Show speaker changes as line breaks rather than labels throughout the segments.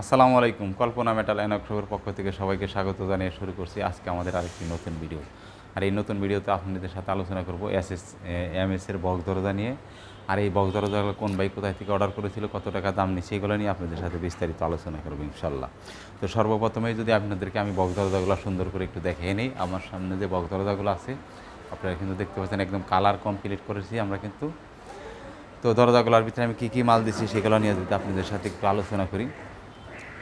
আসসালামু আলাইকুম। কল্পনা মেটাল অ্যানক্সবের পক্ষ থেকে সবাইকে স্বাগত জানিয়ে শুরু করছি আজকে আমাদের আরেকটি নতুন ভিডিও। আর এই নতুন ভিডিওতে আপনাদের সাথে আলোচনা করব এস এস এম এস এর বক দরজা নিয়ে। আর এই বক দরজাগুলো কোন বাইক কোথায় থেকে অর্ডার করেছিল, কত টাকা দাম নিচ্ছে এগুলো নিয়ে আপনাদের সাথে বিস্তারিত আলোচনা করব ইনশাল্লাহ তো সর্বপ্রথমেই যদি আপনাদেরকে আমি বক দরজাগুলো সুন্দর করে একটু দেখিয়ে নিই, আমার সামনে যে বক দরজাগুলো আছে, আপনারা কিন্তু দেখতে পাচ্ছেন একদম কালার কমপ্লিট করেছি আমরা কিন্তু। তো দরজাগুলোর ভিতরে আমি কী কী মাল দিচ্ছি সেগুলো নিয়ে যদি আপনাদের সাথে একটু আলোচনা করি।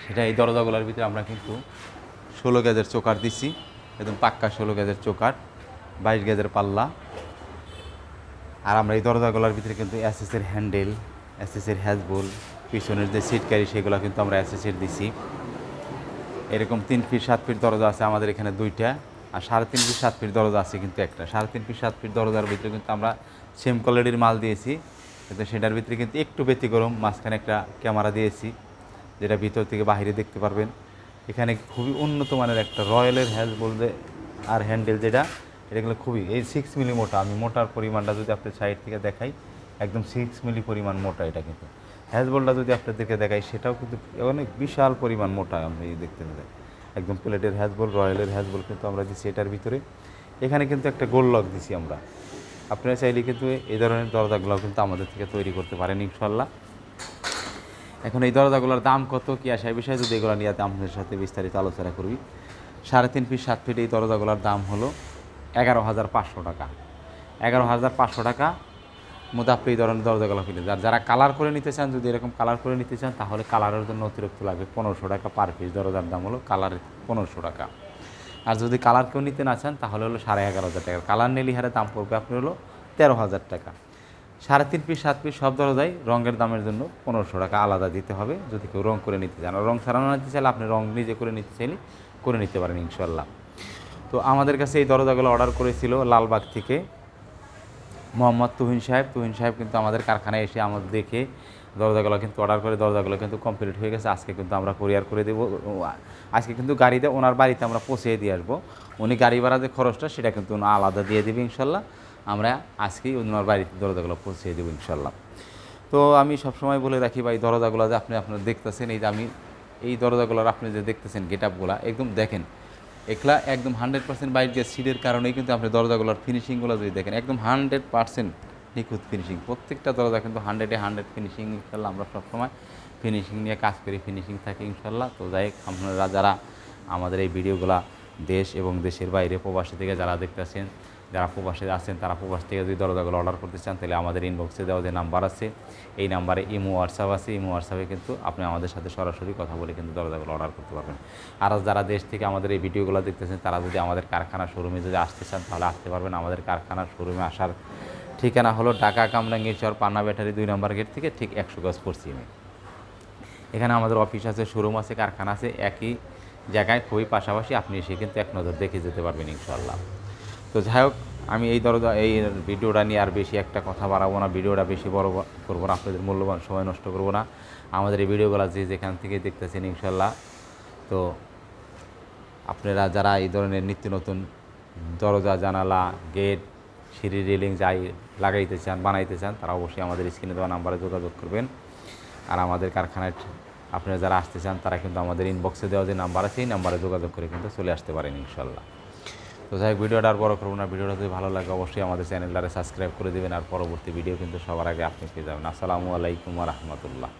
সেটা এই দরজাগুলোর ভিতরে আমরা কিন্তু ষোলো গেজের চোকার দিছি, একদম পাক্কা ষোলো গেজের চোকার, বাইশ গেজের পাল্লা। আর আমরা এই দরজাগুলোর ভিতরে কিন্তু অ্যাসেসের হ্যান্ডেল, অ্যাসেসের হ্যাজবোল, পিছনের যে সিট ক্যারি সেগুলো কিন্তু আমরা অ্যাসেসের দিছি। এরকম তিন ফিট, সাত ফিট দরজা আছে আমাদের এখানে দুইটা, আর সাড়ে তিন ফিট, সাত ফিট দরজা আছে কিন্তু একটা। সাড়ে তিন ফিট, সাত ফিট দরজার ভিতরে কিন্তু আমরা সেম কোয়ালিটির মাল দিয়েছি, কিন্তু সেটার ভিতরে কিন্তু একটু ব্যতিক্রম, মাঝখানে একটা ক্যামেরা দিয়েছি। যেটা ভিতর থেকে বাইরে দেখতে পারবেন। এখানে খুবই উন্নত মানের একটা রয়্যালের হ্যাজ বলতে আর হ্যান্ডেল যেটা এটাগুলো খুবই, এই সিক্স মিলি মোটা। আমি মোটার পরিমাণটা যদি আপনার সাইড থেকে দেখাই, একদম সিক্স মিলি পরিমাণ মোটা এটা কিন্তু। হ্যাজবলটা যদি আপনাদেরকে দেখাই, সেটাও কিন্তু অনেক বিশাল পরিমাণ মোটা আমরা এই দেখতে পাই একদম প্লেটের হ্যাজবল রয়্যালের হ্যাজবল কিন্তু আমরা দিচ্ছি এটার ভিতরে। এখানে কিন্তু একটা গোল লক দিছি আমরা। আপনারা চাইলে কিন্তু এই ধরনের দরজাগুলো কিন্তু আমাদের থেকে তৈরি করতে পারেন ইনশাল্লাহ এখন এই দরজাগুলোর দাম কত কি আসে? এই বিষয়ে যদি এগুলো নিয়ে আপনাদের সাথে বিস্তারিত আলোচনা করবি সাড়ে তিন ফিট সাত ফিট এই দরজাগুলোর দাম হলো এগারো হাজার পাঁচশো টাকা। এগারো হাজার পাঁচশো টাকা মধ্যে আপনি এই ধরনের দরজাগুলো কিনে যার যারা কালার করে নিতে চান, যদি এরকম কালার করে নিতে চান, তাহলে কালারের জন্য অতিরিক্ত লাগবে পনেরোশো টাকা পার পিস দরজার দাম হলো কালারের পনেরোশো টাকা। আর যদি কালার কেউ নিতে না চান, তাহলে হলো সাড়ে এগারো হাজার টাকা। কালার নিলে হারে দাম পড়বে আপনি হলো তেরো হাজার টাকা। সাড়ে তিন পিস সাত পিস সব দরজাই রঙের দামের জন্য পনেরোশো টাকা আলাদা দিতে হবে। যদি কেউ রং করে নিতে চান, আর রং ছাড়ানো নিতে চাইলে আপনি রং নিজে করে নিতে চাইলে করে নিতে পারেন ইনশাল্লাহ তো আমাদের কাছে এই দরজাগুলো অর্ডার করেছিল লালবাগ থেকে মোহাম্মদ তুহিন সাহেব। তুহিন সাহেব কিন্তু আমাদের কারখানায় এসে আমাদের দেখে দরজাগুলো কিন্তু অর্ডার করে, দরজাগুলো কিন্তু কমপ্লিট হয়ে গেছে। আজকে কিন্তু আমরা কুরিয়ার করে দেবো। আজকে কিন্তু গাড়িতে ওনার বাড়িতে আমরা পৌঁছে দিয়ে আসব। উনি গাড়ি ভাড়া যে খরচটা, সেটা কিন্তু আলাদা দিয়ে দেবে ইনশাল্লাহ আমরা আজকেই ওনার বাড়িতে দরজাগুলো পৌঁছে দেবো ইনশাল্লাহ। তো আমি সবসময় বলে রাখি ভাই, দরজাগুলো যে আপনি আপনারা দেখতেছেন, এই যে আমি এই দরজাগুলোর আপনি যে দেখতেছেন গেট আপগুলো একদম দেখেন একলা একদম হান্ড্রেড পার্সেন্ট বাইক গেছে সিটের কারণেই কিন্তু আপনি দরজাগুলোর ফিনিশিংগুলো যদি দেখেন, একদম হান্ড্রেড পার্সেন্ট নিখুঁত ফিনিশিং, প্রত্যেকটা দরজা কিন্তু হান্ড্রেডে হান্ড্রেড ফিনিশিং, ইনশাল্লাহ আমরা সবসময় ফিনিশিং নিয়ে কাজ করি, ফিনিশিং থাকি ইনশাল্লাহ। তো যাই আপনারা যারা আমাদের এই ভিডিওগুলো দেশ এবং দেশের বাইরে প্রবাসী থেকে যারা দেখতেছেন যারা প্রবাসে আছেন, তারা প্রবাস থেকে যদি দরজাগুলো অর্ডার করতে চান, তাহলে আমাদের ইনবক্সে দেওয়া যে নাম্বার আছে, এই নাম্বারে ইমো হোয়াটসঅ্যাপ আছে। ইমো হোয়াটসঅ্যাপে কিন্তু আপনি আমাদের সাথে সরাসরি কথা বলে কিন্তু দরজাগুলো অর্ডার করতে পারবেন। আর যারা দেশ থেকে আমাদের এই ভিডিওগুলো দেখতেছেন, তারা যদি আমাদের কারখানা শোরুমে যদি আসতে চান, তাহলে আসতে পারবেন। আমাদের কারখানার শোরুমে আসার ঠিকানা হলো ঢাকা কামরাঙ্গীরচর পান্না ব্যাটারি দুই নম্বর গেট থেকে ঠিক একশো গজ পশ্চিমে। এখানে আমাদের অফিস আছে শোরুম আছে, কারখানা আছে, একই জায়গায়, খুবই পাশাপাশি আপনি এসে কিন্তু এক নজর দেখে যেতে পারবেন ইনশাল্লাহ তো যাই হোক, আমি এই দরজা, এই ভিডিওটা নিয়ে আর বেশি একটা কথা বাড়াবো না, ভিডিওটা বেশি বড় করব না, আপনাদের মূল্যবান সময় নষ্ট করব না। আমাদের এই ভিডিওগুলো যে যেখান থেকে দেখতেছেন ইনশাল্লাহ তো আপনারা যারা এই ধরনের নিত্য নতুন দরজা, জানালা, গেট, সিঁড়ি, রেলিং যাই লাগাইতে চান, বানাইতে চান, তারা অবশ্যই আমাদের স্ক্রিনে দেওয়া নাম্বারে যোগাযোগ করবেন। আর আমাদের কারখানায় আপনারা যারা আসতে চান, তারা কিন্তু আমাদের ইনবক্সে দেওয়া যে নাম্বার আছে, এই নাম্বারে যোগাযোগ করে কিন্তু চলে আসতে পারেন ইনশাল্লাহ তো যাই ভিডিওটা আর বড় করব না। ভিডিওটা যদি ভালো লাগে, অবশ্যই আমাদের চ্যানেলটারে সাবস্ক্রাইব করে দেবেন। আর পরবর্তী ভিডিও কিন্তু সবার আগে আপনি পেয়ে যাবেন। আসসালামু আলাইকুম রহমতুল্লাহ।